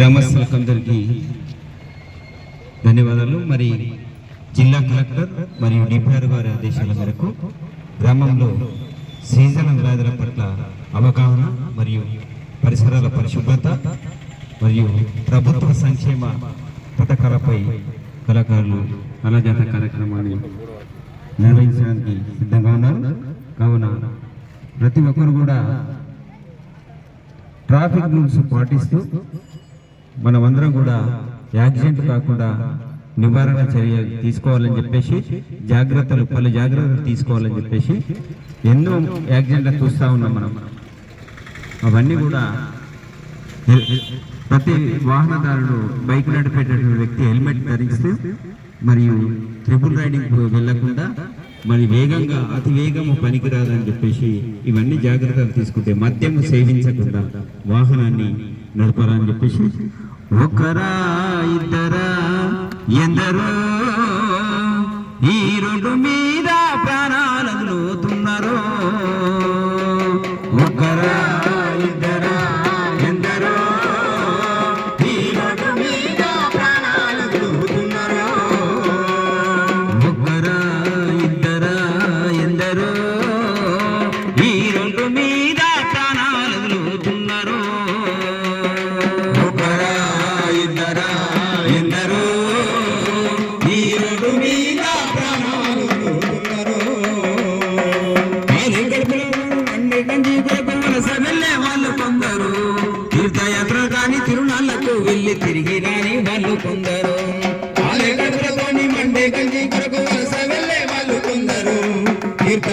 గ్రామస్తులకందరికీ ధన్యవాదాలు. మరి జిల్లా కలెక్టర్ మరియు డిపిఆర్ గారి ఆదేశాల మేరకు గ్రామంలో సీజన్ వ్యాధుల పట్ల అవగాహన మరియు పరిసరాల పరిశుభ్రత మరియు ప్రభుత్వ సంక్షేమ పథకాలపై కళాకారులు కళాజాత కార్యక్రమాన్ని నిర్వహించడానికి సిద్ధంగా ఉన్నారు. కావున ప్రతి ఒక్కరు కూడా ట్రాఫిక్ రూల్స్ పాటిస్తూ మనమందరం కూడా యాక్సిడెంట్ కాకుండా నివారణ చర్యలు తీసుకోవాలని చెప్పేసి జాగ్రత్తలు పలు జాగ్రత్తలు తీసుకోవాలని చెప్పేసి ఎన్నో యాక్సిడెంట్లు చూస్తూ ఉన్నాం మనం. అవన్నీ కూడా ప్రతి వాహనదారుడు బైక్ నడిపేటటువంటి వ్యక్తి హెల్మెట్ ధరిస్తే మరియు ట్రిపుల్ రైడింగ్ వెళ్ళకుండా మరి వేగంగా అతి వేగము పనికిరాదని చెప్పేసి ఇవన్నీ జాగ్రత్తలు తీసుకుంటే మద్యము సేవించకుండా వాహనాన్ని నడపాలని చెప్పేసి ఒకరా ఇద్దరా ఎందరో ఈ రోడ్డు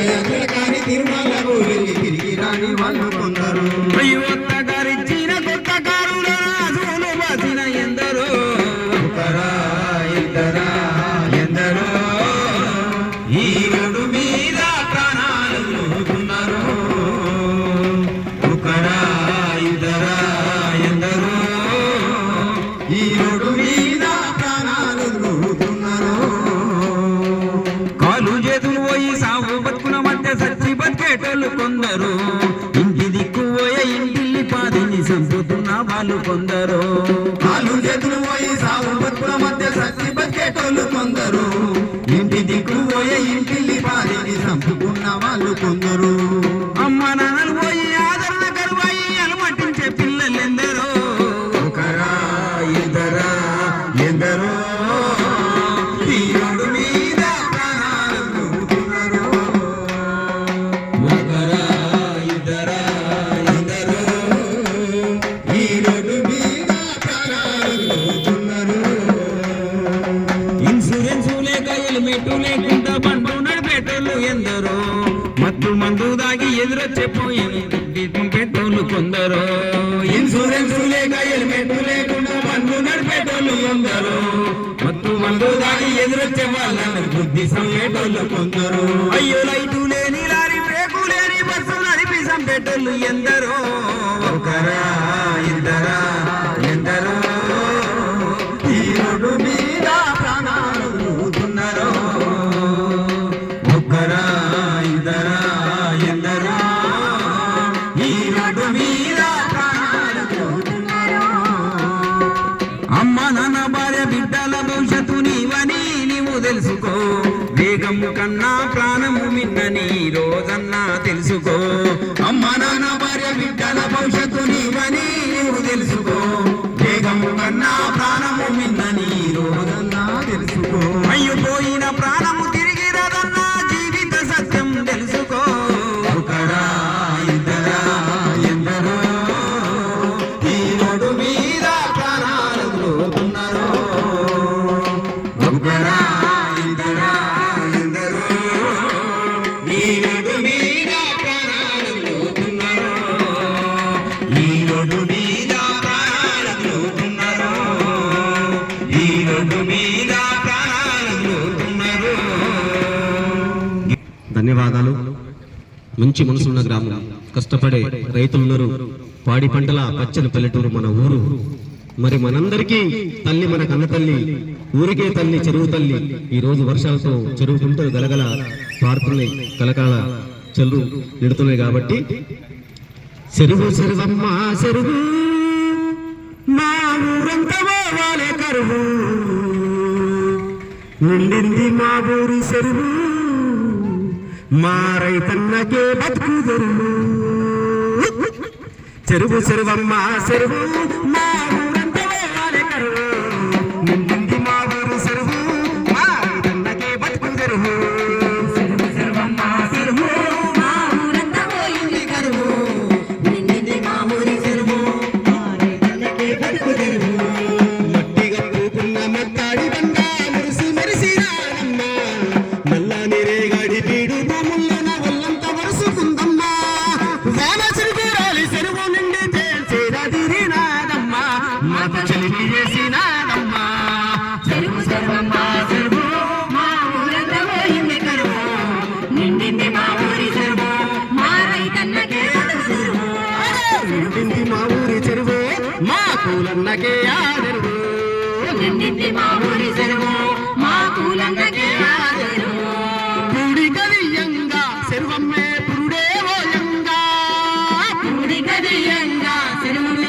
ഞങ്ങൾ കാര്യം തിരുമാല പോയി ఇంటి దిక్కు ఇంటిల్లి పాదిని చంపుతున్న వాళ్ళు కొందరు. కాలు చేతులు పోయి సాగు బతుకుల మధ్య సచ్చి బతికేటోళ్ళు కొందరు. ఇన్సూరెన్స్ లేక హెల్మెట్ లేకుండా మందు నడిపేటోళ్ళు ఎందరో మత్తు మందు దాని ఎదురొచ్చే వాళ్ళను బుద్ధి సమ్మేటోళ్ళు కొందరు. అయ్యో లైటు లేని లారీ బ్రేకు లేని బస్సు నడిపి సంపేటోళ్ళు ఎందరో. ఒకరా ఇద్దరా? అమ్మ నాన్న భార్య బిడ్డల భవిష్యత్తు నీవని నీవు తెలుసుకో. వేగం కన్నా ప్రాణము మిన్నని రోజన్నా తెలుసుకో. అమ్మ నాన్న భార్య బిడ్డల భవిష్యత్తు నీవని నీవు తెలుసుకో. వేగం కన్నా ప్రాణము మిన్నని రోజన్నా తెలుసుకో. అయ్యో ప్రాణ ధన్యవాదాలు. మంచి మనసున్న గ్రామం. కష్టపడే రైతులున్నారు పాడి పంటల పచ్చని పల్లెటూరు మన ఊరు. మరి మనందరికీ తల్లి మన కన్న తల్లి ఊరికే తల్లి చెరువు తల్లి ఈ రోజు వర్షాలతో చెరువు గుంటలు గలగల పారుతున్నాయి కలకాల చెల్లు నిడుతున్నాయి కాబట్టి చెరువు చెరువు మా ఊరి చెరువు. మారైతన్నకే బతుకు తెరువు చెరువు చెరువమ్మ చెరువు మా ఊరంతా కరువు పూలన్నకే ఆదరు నిండింది మా ఊరి చెరువు మా పూలన్నకే ఆదరు పూడి కదియంగా చెరువమ్మే పురుడే ఓయంగా పూడి కదియంగా చెరువు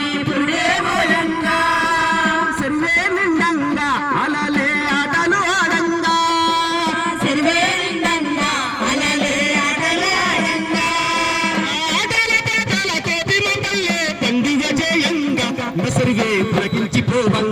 విసిరిగే పులకించిపోవం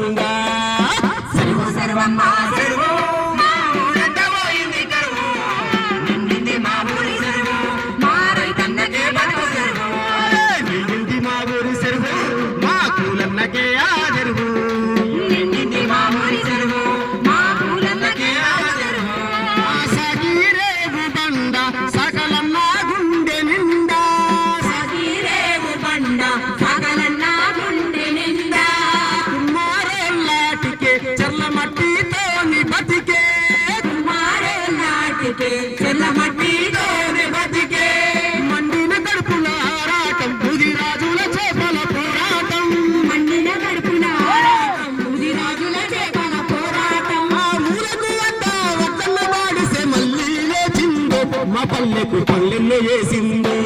కన్నకు పల్లెన్న వేసింది.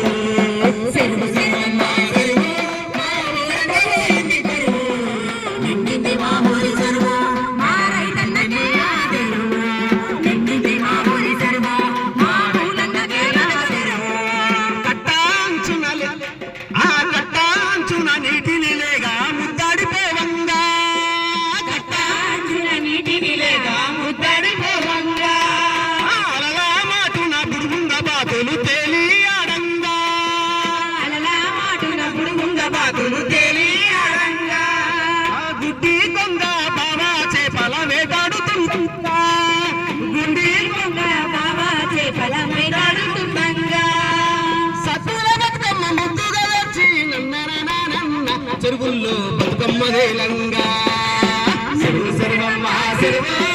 తిరుగుల్లో బతుకమ్మ రేలంగా సర్వమ్మ సర్వ